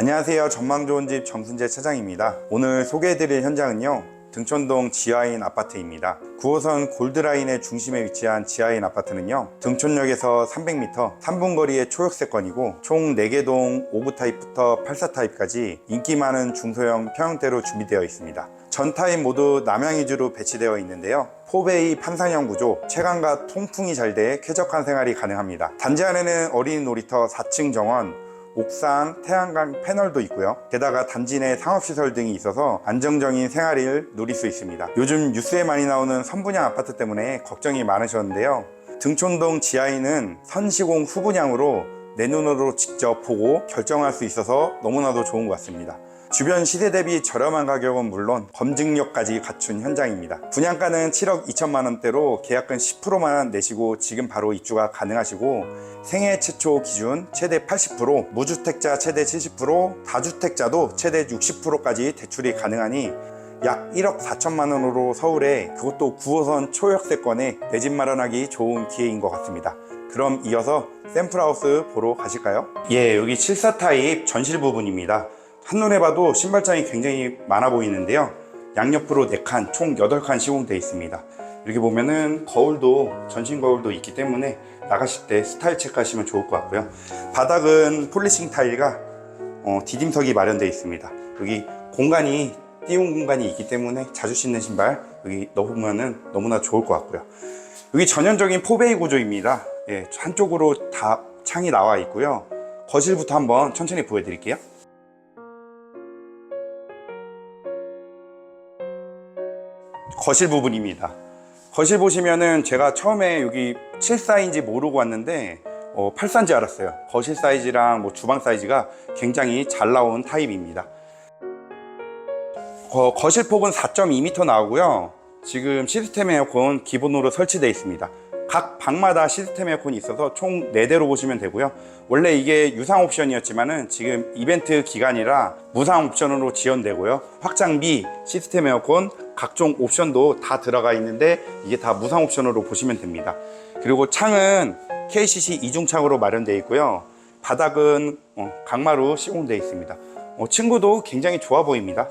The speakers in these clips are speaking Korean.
안녕하세요. 전망 좋은 집 정순재 차장입니다. 오늘 소개해드릴 현장은요. 등촌동 지하인 아파트입니다. 9호선 골드라인의 중심에 위치한 지하인 아파트는요. 등촌역에서 300m, 3분 거리의 초역세권이고 총 4개 동 5구 타입부터 84 타입까지 인기 많은 중소형 평형대로 준비되어 있습니다. 전 타입 모두 남양 위주로 배치되어 있는데요. 포베이 판상형 구조, 체감과 통풍이 잘 돼 쾌적한 생활이 가능합니다. 단지 안에는 어린이 놀이터 4층 정원, 옥상, 태양광 패널도 있고요. 게다가 단지 내 상업시설 등이 있어서 안정적인 생활을 누릴 수 있습니다. 요즘 뉴스에 많이 나오는 선분양 아파트 때문에 걱정이 많으셨는데요. 등촌동 지하에는 선시공 후분양으로 내 눈으로 직접 보고 결정할 수 있어서 너무나도 좋은 것 같습니다. 주변 시세 대비 저렴한 가격은 물론 검증력까지 갖춘 현장입니다. 분양가는 7억 2천만 원대로 계약금 10%만 내시고 지금 바로 입주가 가능하시고 생애 최초 기준 최대 80%, 무주택자 최대 70%, 다주택자도 최대 60%까지 대출이 가능하니 약 1억 4천만 원으로 서울에 그것도 9호선 초역세권에 내 집 마련하기 좋은 기회인 것 같습니다. 그럼 이어서 샘플하우스 보러 가실까요? 예, 여기 74 타입 전실 부분입니다. 한눈에 봐도 신발장이 굉장히 많아 보이는데요. 양옆으로 4칸, 총 8칸 시공되어 있습니다. 이렇게 보면은 거울도, 전신 거울도 있기 때문에 나가실 때 스타일 체크하시면 좋을 것 같고요. 바닥은 폴리싱 타일과 어, 디딤석이 마련되어 있습니다. 여기 공간이 띄운 공간이 있기 때문에 자주 신는 신발 여기 넣으면은 너무나 좋을 것 같고요. 여기 전형적인 포베이 구조입니다. 예, 한쪽으로 다 창이 나와 있고요. 거실부터 한번 천천히 보여드릴게요. 거실 부분입니다. 거실 보시면은 제가 처음에 여기 74인지 모르고 왔는데 어, 84인지 알았어요. 거실 사이즈랑 뭐 주방 사이즈가 굉장히 잘 나온 타입입니다. 거, 거실 폭은 4.2m 나오고요. 지금 시스템 에어컨 기본으로 설치되어 있습니다. 각 방마다 시스템 에어컨이 있어서 총 4대로 보시면 되고요. 원래 이게 유상 옵션이었지만은 지금 이벤트 기간이라 무상 옵션으로 지원되고요. 확장비, 시스템 에어컨, 각종 옵션도 다 들어가 있는데 이게 다 무상 옵션으로 보시면 됩니다. 그리고 창은 KCC 이중창으로 마련되어 있고요. 바닥은 어, 강마루 시공되어 있습니다. 어, 친구도 굉장히 좋아 보입니다.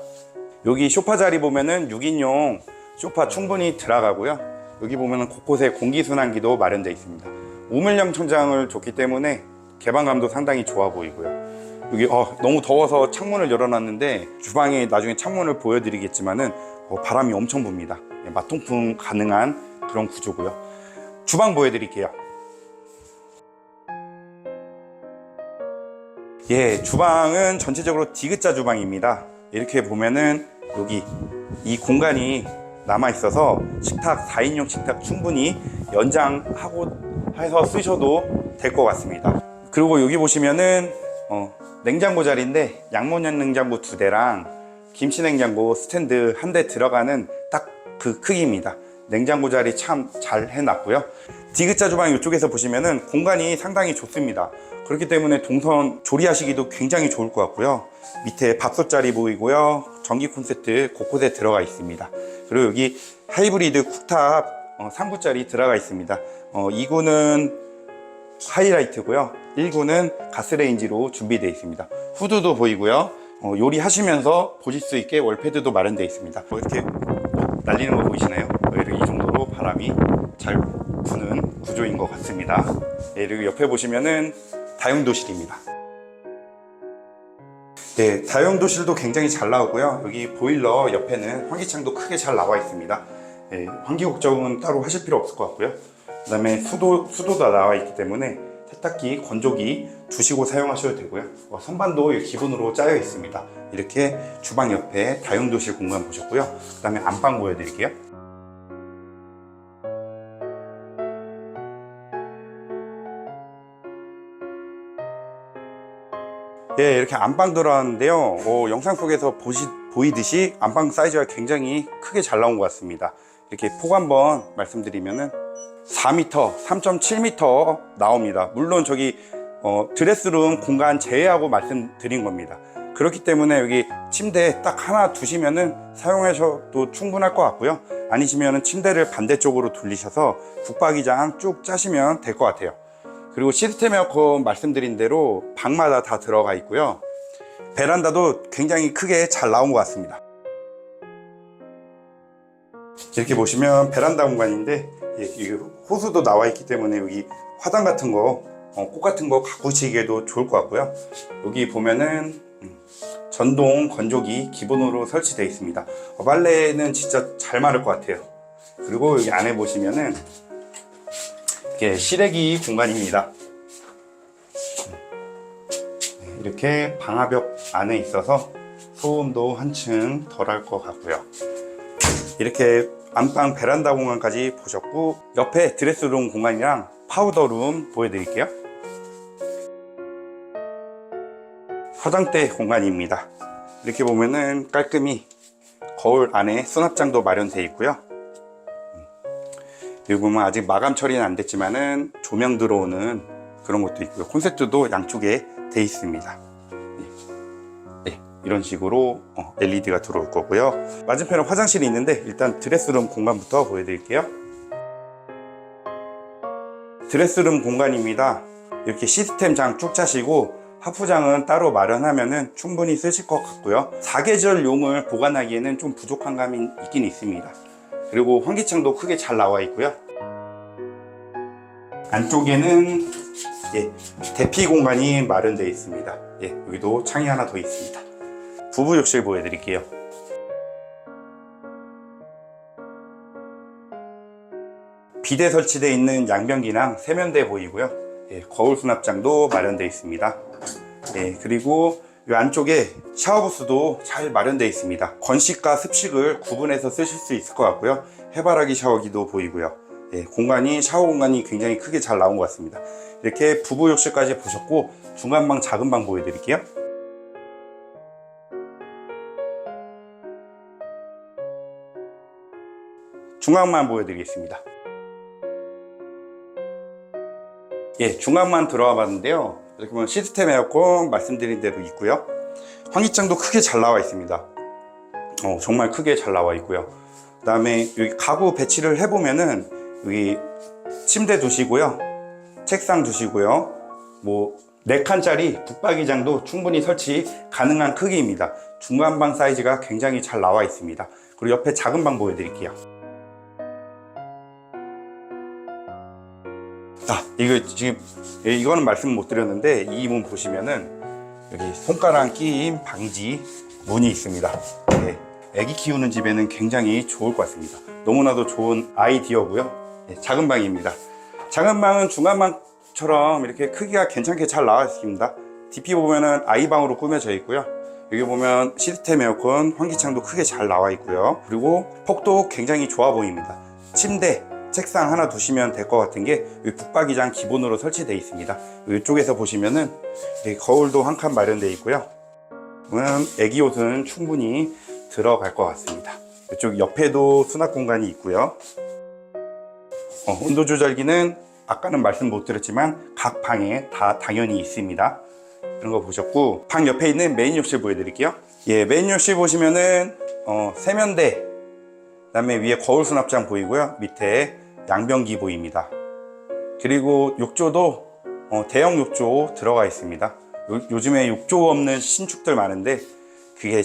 여기 소파 자리 보면은 6인용 소파 충분히 들어가고요. 여기 보면은 곳곳에 공기순환기도 마련되어 있습니다. 우물형 천장을 줬기 때문에 개방감도 상당히 좋아 보이고요. 여기 어, 너무 더워서 창문을 열어놨는데 주방에 나중에 창문을 보여드리겠지만은 어, 바람이 엄청 붑니다. 예, 맞통풍 가능한 그런 구조고요. 주방 보여드릴게요. 예, 주방은 전체적으로 디귿자 주방입니다. 이렇게 보면은 여기 이 공간이 남아 있어서 식탁 4인용 식탁 충분히 연장하고 해서 쓰셔도 될 것 같습니다. 그리고 여기 보시면은 어, 냉장고 자리인데 양문형 냉장고 두 대랑 김치 냉장고 스탠드 한 대 들어가는 딱 그 크기입니다. 냉장고 자리 참 잘 해놨고요. 디귿자 주방 이쪽에서 보시면은 공간이 상당히 좋습니다. 그렇기 때문에 동선 조리하시기도 굉장히 좋을 것 같고요. 밑에 밥솥 자리 보이고요. 전기 콘센트 곳곳에 들어가 있습니다. 그리고 여기 하이브리드 쿡탑 어, 3구짜리 들어가 있습니다. 어, 2구는 하이라이트고요. 1구는 가스레인지로 준비되어 있습니다. 후드도 보이고요. 어, 요리하시면서 보실 수 있게 월패드도 마련되어 있습니다. 뭐 이렇게 뭐 날리는 거 보이시나요? 이 정도로 바람이 잘 부는 구조인 것 같습니다. 네, 그리고 옆에 보시면은 다용도실입니다. 네, 다용도실도 굉장히 잘 나오고요. 여기 보일러 옆에는 환기창도 크게 잘 나와 있습니다. 네, 환기 걱정은 따로 하실 필요 없을 것 같고요. 그 다음에 수도, 수도가 나와 있기 때문에 세탁기, 건조기 두시고 사용하셔도 되고요. 어, 선반도 기본으로 짜여 있습니다. 이렇게 주방 옆에 다용도실 공간 보셨고요. 그 다음에 안방 보여드릴게요. 예, 이렇게 안방 들어왔는데요. 어, 영상 속에서 보시, 보이듯이 안방 사이즈가 굉장히 크게 잘 나온 것 같습니다. 이렇게 폭 한번 말씀드리면은 4m, 3.7m 나옵니다. 물론 저기 어, 드레스룸 공간 제외하고 말씀드린 겁니다. 그렇기 때문에 여기 침대 딱 하나 두시면은 사용하셔도 충분할 것 같고요. 아니시면은 침대를 반대쪽으로 돌리셔서 북박이장 쭉 짜시면 될 것 같아요. 그리고 시스템 에어컨 말씀드린 대로 방마다 다 들어가 있고요. 베란다도 굉장히 크게 잘 나온 것 같습니다. 이렇게 보시면 베란다 공간인데 예, 이 호수도 나와 있기 때문에 여기 화단 같은 거, 어, 꽃 같은 거 가꾸시기에도 좋을 것 같고요. 여기 보면은 음, 전동 건조기 기본으로 설치되어 있습니다. 어, 빨래는 진짜 잘 마를 것 같아요. 그리고 여기 안에 보시면은 이렇게 실외기 공간입니다. 네, 이렇게 방화벽 안에 있어서 소음도 한층 덜할 것 같고요. 이렇게 안방 베란다 공간까지 보셨고 옆에 드레스룸 공간이랑 파우더룸 보여드릴게요. 화장대 공간입니다. 이렇게 보면은 깔끔히 거울 안에 수납장도 마련되어 있고요. 여기 보면 아직 마감 처리는 안 됐지만은 조명 들어오는 그런 것도 있고요. 콘센트도 양쪽에 돼 있습니다. 네, 이런 식으로 LED가 들어올 거고요. 맞은편에 화장실이 있는데 일단 드레스룸 공간부터 보여드릴게요. 드레스룸 공간입니다. 이렇게 시스템 장 쭉 짜시고 하프장은 따로 마련하면 충분히 쓰실 것 같고요. 사계절용을 보관하기에는 좀 부족한 감이 있긴 있습니다. 그리고 환기창도 크게 잘 나와 있고요. 안쪽에는 예, 대피 공간이 마련되어 있습니다. 예, 여기도 창이 하나 더 있습니다. 부부 욕실 보여드릴게요. 비대 설치되어 있는 양변기랑 세면대 보이고요. 예, 거울 수납장도 마련되어 있습니다. 예, 그리고 이 안쪽에 샤워부스도 잘 마련되어 있습니다. 건식과 습식을 구분해서 쓰실 수 있을 것 같고요. 해바라기 샤워기도 보이고요. 예, 공간이 샤워 공간이 굉장히 크게 잘 나온 것 같습니다. 이렇게 부부 욕실까지 보셨고 중간 방 작은 방 보여드릴게요. 중앙만 보여드리겠습니다. 예, 중앙만 들어와 봤는데요. 이렇게 보면 시스템 에어컨 말씀드린 대로 있고요. 환기창도 크게 잘 나와 있습니다. 어, 정말 크게 잘 나와 있고요. 그 다음에 여기 가구 배치를 해보면은 여기 침대 두시고요. 책상 두시고요. 뭐, 4칸짜리 북박이장도 충분히 설치 가능한 크기입니다. 중간방 사이즈가 굉장히 잘 나와 있습니다. 그리고 옆에 작은 방 보여드릴게요. 아, 이거 지금 예, 이거는 말씀 못 드렸는데 이 문 보시면은 여기 손가락 끼임 방지 문이 있습니다. 예, 애기 키우는 집에는 굉장히 좋을 것 같습니다. 너무나도 좋은 아이디어고요. 예, 작은 방입니다. 작은 방은 중간 방처럼 이렇게 크기가 괜찮게 잘 나와 있습니다. DP 보면은 아이 방으로 꾸며져 있고요. 여기 보면 시스템 에어컨 환기창도 크게 잘 나와 있고요. 그리고 폭도 굉장히 좋아 보입니다. 침대 책상 하나 두시면 될 것 같은 게 북박이장 기본으로 설치되어 있습니다. 이쪽에서 보시면은 거울도 한 칸 마련되어 있고요. 그러면 애기 옷은 충분히 들어갈 것 같습니다. 이쪽 옆에도 수납 공간이 있고요. 어, 온도 조절기는 아까는 말씀 못 드렸지만 각 방에 다 당연히 있습니다. 이런 거 보셨고 방 옆에 있는 메인 욕실 보여드릴게요. 예, 메인 욕실 보시면은 어, 세면대 그 다음에 위에 거울 수납장 보이고요. 밑에 양변기 보입니다. 그리고 욕조도 어, 대형 욕조 들어가 있습니다. 요, 즘에 욕조 없는 신축들 많은데 그게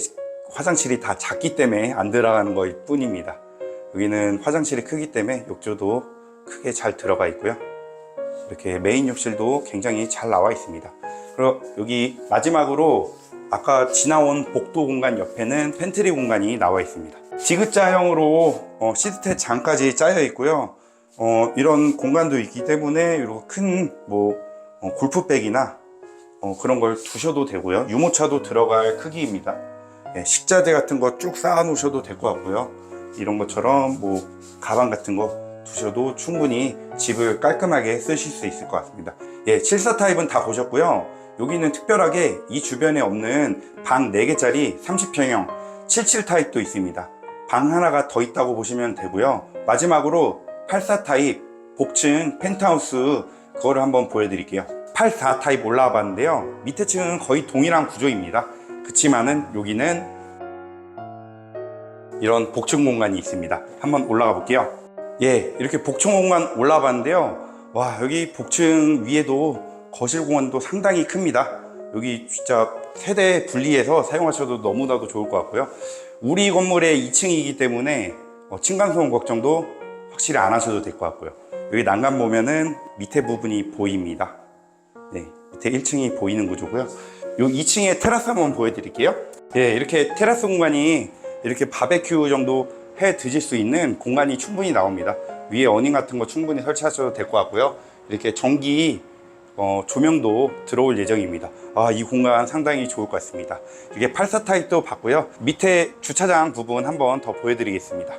화장실이 다 작기 때문에 안 들어가는 거일 뿐입니다. 여기는 화장실이 크기 때문에 욕조도 크게 잘 들어가 있고요. 이렇게 메인 욕실도 굉장히 잘 나와 있습니다. 그리고 여기 마지막으로 아까 지나온 복도 공간 옆에는 팬트리 공간이 나와 있습니다. 지그자형으로 어, 시스템 장까지 짜여 있고요. 어, 이런 공간도 있기 때문에 이렇게 큰뭐 어, 골프백이나 어, 그런 걸 두셔도 되고요. 유모차도 들어갈 크기입니다. 예, 식자재 같은 거 쭉 쌓아 놓으셔도 될 것 같고요. 이런 것처럼 뭐 가방 같은 거 두셔도 충분히 집을 깔끔하게 쓰실 수 있을 것 같습니다. 예, 74 타입은 다 보셨고요. 여기는 특별하게 이 주변에 없는 방 4개짜리 30평형 77 타입도 있습니다. 방 하나가 더 있다고 보시면 되고요. 마지막으로 84 타입 복층 펜트하우스 그거를 한번 보여드릴게요. 84 타입 올라와 봤는데요. 밑에 층은 거의 동일한 구조입니다. 그치만은 여기는 이런 복층 공간이 있습니다. 한번 올라가 볼게요. 예, 이렇게 복층 공간 올라와 봤는데요. 와, 여기 복층 위에도 거실 공간도 상당히 큽니다. 여기 진짜 세대 분리해서 사용하셔도 너무나도 좋을 것 같고요. 우리 건물의 2층이기 때문에 어, 층간소음 걱정도 확실히 안 하셔도 될 것 같고요. 여기 난간 보면은 밑에 부분이 보입니다. 네, 밑에 1층이 보이는 구조고요. 요 2층에 테라스 한번 보여드릴게요. 예, 이렇게 테라스 공간이 이렇게 바베큐 정도 해 드실 수 있는 공간이 충분히 나옵니다. 위에 어닝 같은 거 충분히 설치하셔도 될 것 같고요. 이렇게 전기 어, 조명도 들어올 예정입니다. 아, 이 공간 상당히 좋을 것 같습니다. 이게 84 타입도 봤고요. 밑에 주차장 부분 한번 더 보여드리겠습니다.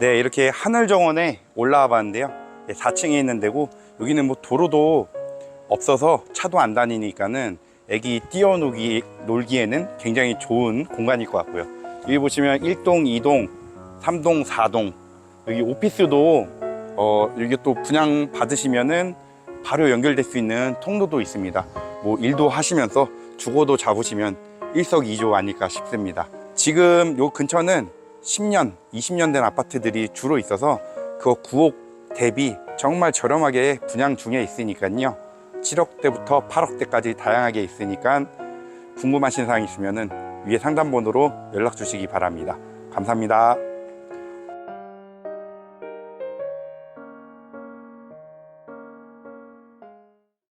네, 이렇게 하늘 정원에 올라와 봤는데요. 4층에 있는 데고 여기는 뭐 도로도 없어서 차도 안 다니니까는 애기 뛰어놀기 놀기에는 굉장히 좋은 공간일 것 같고요. 여기 보시면 1동, 2동, 3동, 4동 여기 오피스도 어 여기 또 분양 받으시면은 바로 연결될 수 있는 통로도 있습니다. 뭐 일도 하시면서 주거도 잡으시면 일석이조 아닐까 싶습니다. 지금 요 근처는 10년, 20년 된 아파트들이 주로 있어서 그거 9억 대비 정말 저렴하게 분양 중에 있으니까요. 7억대부터 8억대까지 다양하게 있으니까 궁금하신 사항 있으면은 위에 상담번호로 연락 주시기 바랍니다. 감사합니다.